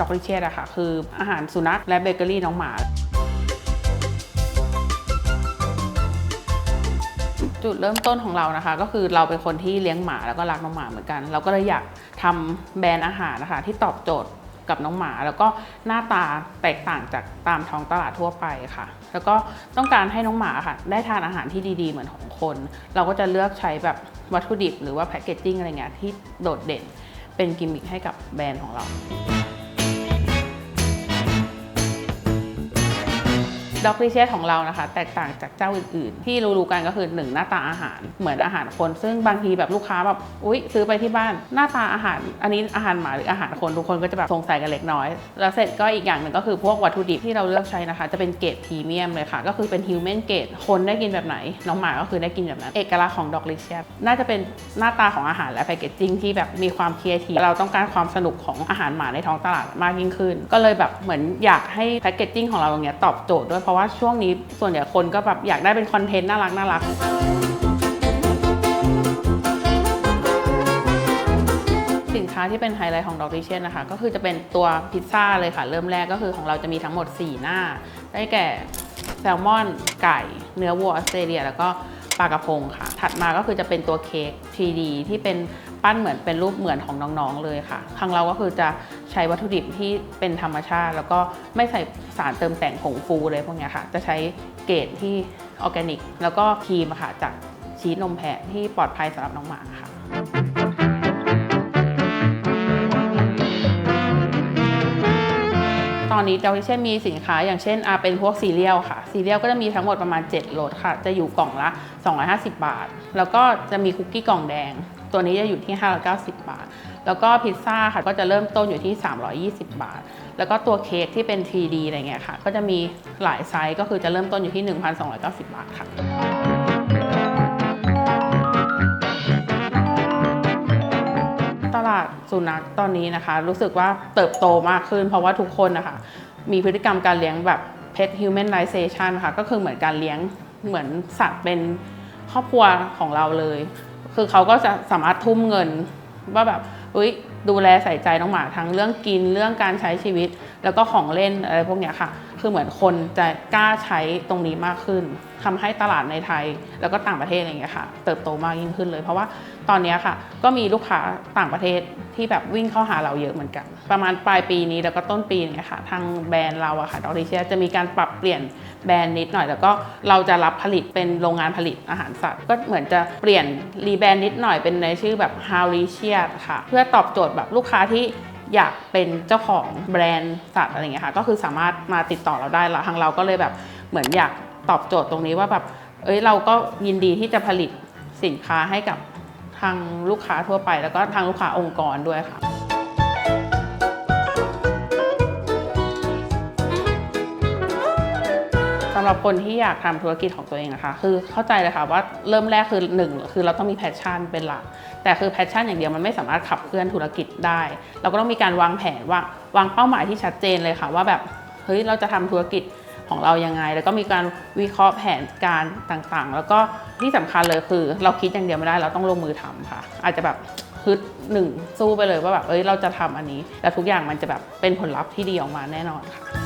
ดอกริเชตอะค่ะ คืออาหารสุนัขและเบเกอรี่น้องหมา จุดเริ่มต้นของเรานะคะ ก็คือเราเป็นคนที่เลี้ยงหมาแล้วก็รักน้องหมาเหมือนกัน เราก็เลยอยากทำแบรนด์อาหารนะคะที่ตอบโจทย์กับน้องหมา แล้วก็หน้าตาแตกต่างจากตามท้องตลาดทั่วไปค่ะ แล้วก็ต้องการให้น้องหมาค่ะ ได้ทานอาหารที่ดีๆ เหมือนของคน เราก็จะเลือกใช้แบบวัตถุดิบ หรือว่าแพคเกจจิ้งอะไรเงี้ยที่โดดเด่นเป็นกิมมิคให้กับแบรนด์ของเรา ด็อกริเชสของเรานะคะ แตกต่างจากเจ้าอื่นๆ ที่รู้ๆกันก็คือหนึ่งหน้าตาอาหารเหมือนอาหารคน ซึ่งบางทีแบบลูกค้าแบบอุ๊ย ซื้อไปที่บ้านหน้าตาอาหาร อันนี้อาหารหมาหรืออาหารคนทุกคนก็จะแบบสงสัยกันเล็กน้อย แล้วเสร็จก็อีกอย่างหนึ่งก็คือพวกวัตถุดิบที่เราเลือกใช้นะคะ จะเป็นเกรดพรีเมียมเลยค่ะ ก็คือเป็นฮิวแมนเกรดคนได้กินแบบไหน น้องหมาก็คือได้กินแบบนั้น เอกลักษณ์ของด็อกริเชสน่าจะเป็นหน้าตาของอาหารและแพคเกจจิ้งที่แบบมีความครีเอทีฟเราต้องการความสนุกของอาหารหมาในท้องตลาดมากยิ่งขึ้น ก็เลยแบบเหมือนอยากให้แพคเกจจิ้งของเราตรงเนี้ยตอบโจทย์ด้วยเพราะว่าช่วงนี้ส่วนใหญ่คนก็แบบอยากได้เป็นคอนเทนต์น่ารักน่ารักสินค้าที่เป็นไฮไลท์ของดอกดิเชนนะคะ ก็คือจะเป็นตัวพิซซ่าเลยค่ะ เริ่มแรกก็คือของเราจะมีทั้งหมด 4 หน้า ได้แก่แซลมอนไก่ เนื้อวัวออสเตรเลีย แล้วก็ปลากระพงค่ะ ถัดมาก็คือจะเป็นตัวเค้ก 3D ที่เป็น ปั้นเหมือนเป็นรูปเหมือนของน้องๆเลยค่ะทางเราก็คือจะใช้วัตถุดิบที่เป็นธรรมชาติ แล้วก็ไม่ใส่สารเติมแต่งผงฟูเลยพวกนี้ค่ะ จะใช้เกรดที่ออร์แกนิก แล้วก็ครีมค่ะจากชีสนมแพะที่ปลอดภัยสำหรับน้องหมาค่ะตอนนี้ดาวิเช่นมีสินค้าอย่างเช่นอาเป็นพวกซีเรียลค่ะ ซีเรียลก็จะมีทั้งหมดประมาณ7รสค่ะ จะอยู่กล่องละ 250 บาท แล้วก็จะมีคุกกี้กล่องแดง ตัวนี้จะอยู่ที่ 590 บาท แล้วก็พิซซ่าค่ะก็จะเริ่มต้นอยู่ที่ 320 บาท แล้วก็ตัวเค้กที่เป็น 3D อะไรเงี้ยค่ะ ก็จะมีหลายไซส์ก็คือจะเริ่มต้นอยู่ที่ 1,290 บาทค่ะตลาดสุนัขตอนนี้นะคะ รู้สึกว่าเติบโตมากขึ้น เพราะว่าทุกคนนะคะมีพฤติกรรมการเลี้ยงแบบ pet humanization ค่ะก็คือเหมือนการเลี้ยงเหมือนสัตว์เป็นครอบครัวของเราเลย คือเขาก็จะสามารถทุ่มเงิน ว่าแบบอุ้ยดูแลใส่ใจน้องหมาทั้งเรื่องกินเรื่องการใช้ชีวิต แล้วก็ของเล่นอะไรพวกเนี้ยค่ะ คือเหมือนคนจะกล้าใช้ตรงนี้มากขึ้นทำให้ตลาดในไทย แล้วก็ต่างประเทศอะไรอย่างเงี้ยค่ะ เติบโตมากยิ่งขึ้นเลย เพราะว่าตอนนี้ค่ะ ก็มีลูกค้าต่างประเทศที่แบบวิ่งเข้าหาเราเยอะเหมือนกัน ประมาณปลายปีนี้แล้วก็ต้นปีเนี้ยค่ะ ทางแบรนด์เราอะค่ะดอริเชียจะมีการปรับเปลี่ยนแบรนด์นิดหน่อย แล้วก็เราจะรับผลิตเป็นโรงงานผลิตอาหารสัตว์ ก็เหมือนจะเปลี่ยนรีแบรนด์นิดหน่อยเป็นในชื่อแบบ h o w r i c i a ค่ะ เพื่อตอบโจทย์แบบลูกค้าที่ อยากเป็นเจ้าของแบรนด์สัตว์อะไรอย่างเงี้ยค่ะก็คือสามารถมาติดต่อเราได้แล้วทางเราก็เลยแบบเหมือนอยากตอบโจทย์ตรงนี้ว่าแบบเอ้ยเราก็ยินดีที่จะผลิตสินค้าให้กับทางลูกค้าทั่วไป แล้วก็ทางลูกค้าองค์กรด้วยค่ะ หรับคนที่อยากทำธุรกิจของตัวเองนะคะ คือเข้าใจเลยค่ะว่าเริ่มแรกคือหนึ่งคือเราต้องมีแพชชั่นเป็นหลัก แต่คือแพชชั่นอย่างเดียวมันไม่สามารถขับเคลื่อนธุรกิจได้ เราก็ต้องมีการวางแผนว่าวางเป้าหมายที่ชัดเจนเลยค่ะ ว่าแบบเฮ้ยเราจะทำธุรกิจของเรายังไง แล้วก็มีการวิเคราะห์แผนการต่างๆ แล้วก็ที่สำคัญเลยคือ เราคิดอย่างเดียวไม่ได้เราต้องลงมือทำค่ะ อาจจะแบบฮึดหนึ่งสู้ไปเลยว่าแบบเอ้ยเราจะทำอันนี้ แล้วทุกอย่างมันจะแบบเป็นผลลัพธ์ที่ดีออกมาแน่นอนค่ะ